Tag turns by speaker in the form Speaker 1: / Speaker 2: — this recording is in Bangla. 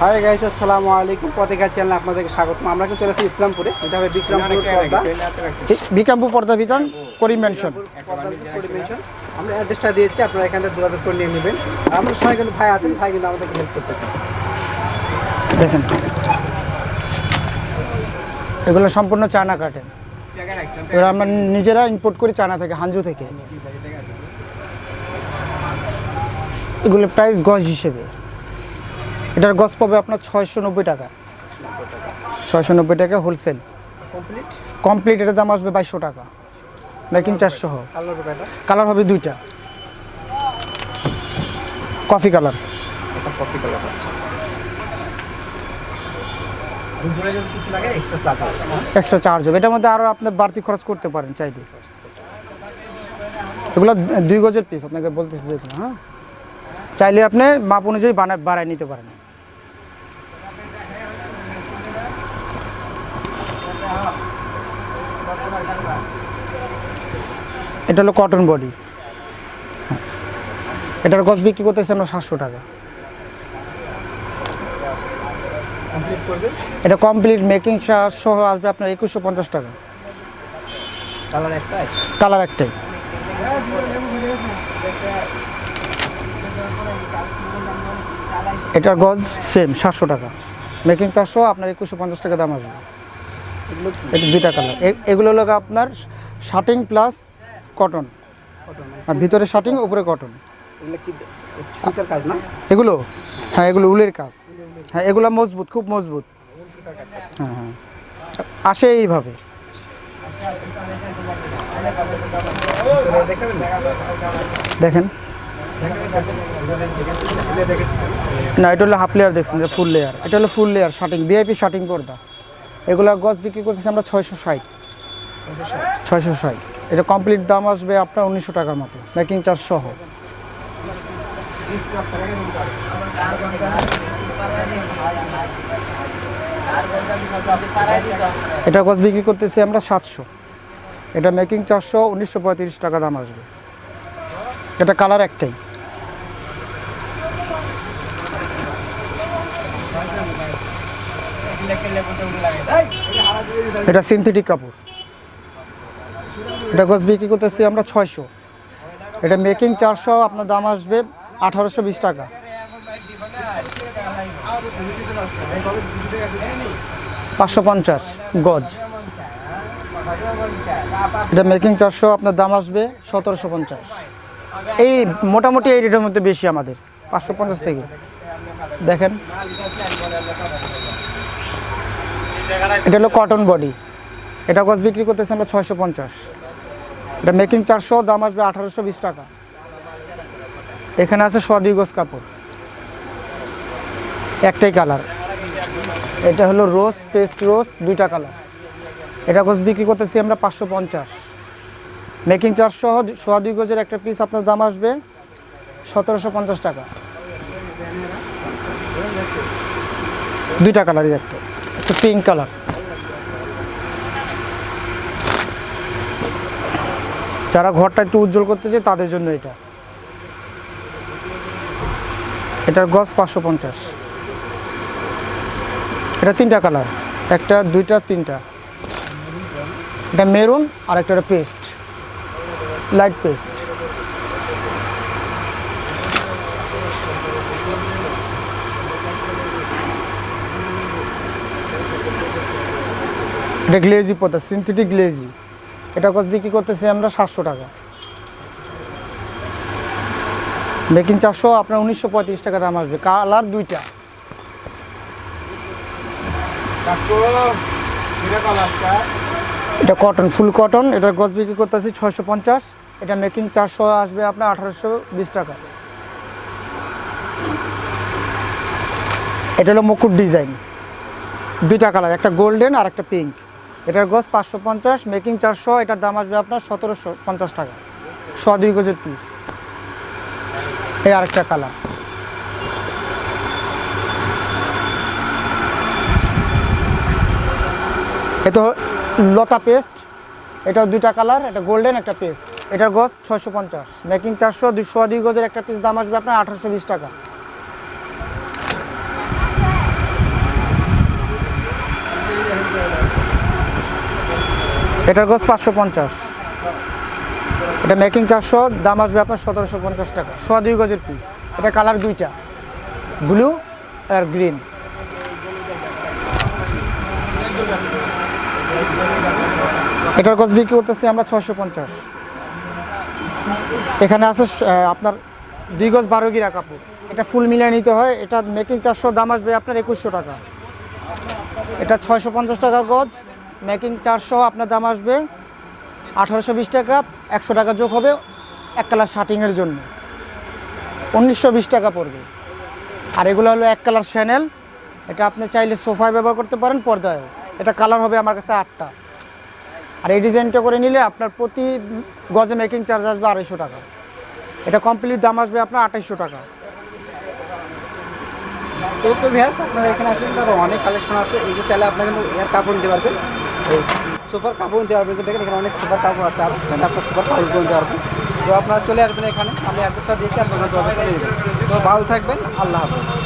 Speaker 1: হাই গাইস আসসালামু আলাইকুম। পত্রিকার চ্যানেলে আপনাদেরকে স্বাগত আমরা কিন্তু চলে আসছি ইসলামপুরে। এটা হবে বিক্রমপুর পর্দা।
Speaker 2: বিকামপুর পর্দা বিতান করিম মেনশন।
Speaker 1: আমরা অ্যাড্রেসটা দিয়েছি আপনারা এখান থেকে যোগাযোগ করে নিয়ে নেবেন। আমাদের সঙ্গে কিন্তু ভাই আছেন ভাই কিন্তু আমাদেরকে হেল্প করতেছে।
Speaker 2: দেখেন। এগুলো সম্পূর্ণ চায়না কাটেন এগুলো আমরা নিজেরা ইম্পোর্ট করি চায়না থেকে হাঞ্জু থেকে। এগুলো প্রাইস গজ হিসেবে। এটার গজ পাবে আপনার ছয়শো নব্বই টাকা। ছয়শো নব্বই টাকা হোলসেল
Speaker 1: কমপ্লিট
Speaker 2: কমপ্লিট এটার দাম আসবে বাইশশো টাকা। মেকিং চারশো। হোক
Speaker 1: কালার
Speaker 2: হবে দুইটা। Coffee colour
Speaker 1: copy colour extra charge হবে
Speaker 2: এটার মধ্যে আরও আপনি বাড়তি খরচ করতে পারেন চাইলে। এগুলো দুই গজের পিস আপনাকে বলতেছি যেগুলো হ্যাঁ? চাইলে আপনি মাপ অনুযায়ী বানায় বাড়ায় নিতে পারেন। এটা হলো কটন বডি এটার গজ বিক্রি করতেছে আমরা সাতশো টাকা। এটা কমপ্লিট মেকিং সহ আসবে আপনার একুশশো পঞ্চাশ টাকা।
Speaker 1: কালার একটাই?
Speaker 2: কালার একটাই। এটার গজ সেম সাতশো টাকা। মেকিং চারশো আপনার একুশশো পঞ্চাশ টাকা দাম আসবে। এটা দুইটা কালার এগুলো হলো আপনার শার্টিং প্লাস কটন ভিতরে শার্টিং উপরে কটন
Speaker 1: এগুলো
Speaker 2: এগুলো? হ্যাঁ। এগুলো উলের কাজ। হ্যাঁ এগুলো মজবুত খুব মজবুত। হ্যাঁ হ্যাঁ। আসে এইভাবে। দেখেন। না এটা হলো হাফ লেয়ার দেখছেন যে ফুল লেয়ার এটা হলো ফুল লেয়ার শার্টিং ভিআইপি শার্টিং পর্দা। এগুলো গজ বিক্রি করতেছি আমরা ছয়শো ষাট। ছয়শো ষাট। এটা কমপ্লিট দাম আসবে আপনার উনিশশো টাকার মতো। মেকিং চার্জ সহ। এটা গজ বিক্রি করতেছি আমরা সাতশো। এটা মেকিং চারশো উনিশশো টাকা দাম আসবে। এটা কালার একটাই। এটা সিনথেটিক কাপড়। এটা গজ বিক্রি করতেছি আমরা ছয়শো। এটা মেকিং চারশো, আপনার দাম আসবে আঠারোশো বিশ টাকা। পাঁচশো পঞ্চাশ, গজ। এটা মেকিং চারশো, আপনার দাম আসবে সতেরোশো পঞ্চাশ। এই মোটামুটি এই রেটের মধ্যে বেশি আমাদের, পাঁচশো পঞ্চাশ থেকে। দেখেন। এটা হলো কটন বডি এটা গজ বিক্রি করতেছে আমরা ছয়শো পঞ্চাশ। এটা মেকিং চারশো, দাম আসবে আঠারোশো বিশ টাকা। এখানে আছে সদি গজ কাপড়। একটাই কালার এটা হলো রোজ পেস্ট রোজ দুইটা কালার এটা গজ বিক্রি করতেছি আমরা পাঁচশো পঞ্চাশ। মেকিং চারশো সোয়া দুই গজের একটা পিস আপনার দাম আসবে সতেরোশো পঞ্চাশ টাকা। দুইটা কালারই একটা। একটা পিঙ্ক কালার যারা ঘরটা একটু উজ্জ্বল করতে চায় তাদের জন্য এটা। এটার গজ পাঁচশো পঞ্চাশ। এটা তিনটা কালার। একটা, দুইটা, তিনটা। এটা মেরুন আর একটা পেস্ট। Light paste. এটা গ্লেজি পথা সিনথেটিক গ্লেজি। এটা কত বিক্রি করতেছি আমরা সাতশো টাকা। মেকিং চারশো, আপনার উনিশশো পঁয়ত্রিশ টাকা দাম আসবে। কালার দুইটা। এটা কটন ফুল কটন এটার গজ বিক্রি করতেছি ছয়শো পঞ্চাশ। এটা মেকিং চারশো আসবে আপনার আঠারোশো বিশ টাকা। এটা হলো মুকুট ডিজাইন দুইটা কালার একটা গোল্ডেন আর একটা পিঙ্ক এটার গজ পাঁচশো পঞ্চাশ মেকিং চারশো, এটার দাম আসবে আপনার সতেরোশো পঞ্চাশ টাকা। শ দুই গজের পিস এই আরেকটা কালার এ তো লতা পেস্ট এটাও দুইটা কালার এটা গোল্ডেন একটা পেস্ট এটার গজ ছয়শো পঞ্চাশ মেকিং চারশো দুশো দুই গজের একটা পিস দাম আসবে আপনার আঠারোশো বিশ টাকা। এটার গোস পাঁচশো পঞ্চাশ। এটা মেকিং চারশো, দাম আসবে আপনার সতেরোশো পঞ্চাশ টাকা। সোয়া দুই গজের পিস এটা কালার দুইটা। ব্লু আর গ্রিন এটার গজ বিক্রি করতেছি আমরা ছশো পঞ্চাশ। এখানে আছে আপনার দুই গজ বারো গিরা কাপড়। এটা ফুল মিলিয়ে নিতে হয়। এটা মেকিং চারশো, দাম আসবে আপনার একুশশো টাকা। এটা ছয়শো পঞ্চাশ টাকা গজ। মেকিং চারশো আপনার দাম আসবে আঠারোশো বিশ টাকা, একশো টাকা যোগ হবে এক কালার শার্টিংয়ের জন্য। উনিশশো বিশ টাকা পড়বে। আর এগুলো হলো এক কালার শ্যানেল এটা আপনি চাইলে সোফায় ব্যবহার করতে পারেন পর্দায় এটা কালার হবে আমার কাছে আটটা। আর এই ডিজাইনটা করে নিলে আপনার প্রতি গজে মেকিং চার্জ আসবে আড়াইশো টাকা। এটা কমপ্লিট দাম আসবে আপনার আঠাইশশো টাকা।
Speaker 1: আপনারা এখানে অনেক কালেকশন আছে। এই চাইলে এর কাপড় নিতে পারবেন। সুপার কাপড় নিতে পারবেন দেখেন এখানে অনেক সুপার কাপড় আছে, আর এখানে আপনার সুপার কাপড় নিতে পারবেন। তো আপনারা চলে আসবেন এখানে, আমি অ্যাড্রেসটা দিয়েছি, আপনারা যোগাযোগ করে তো ভালো থাকবেন, আল্লাহ হাফেজ।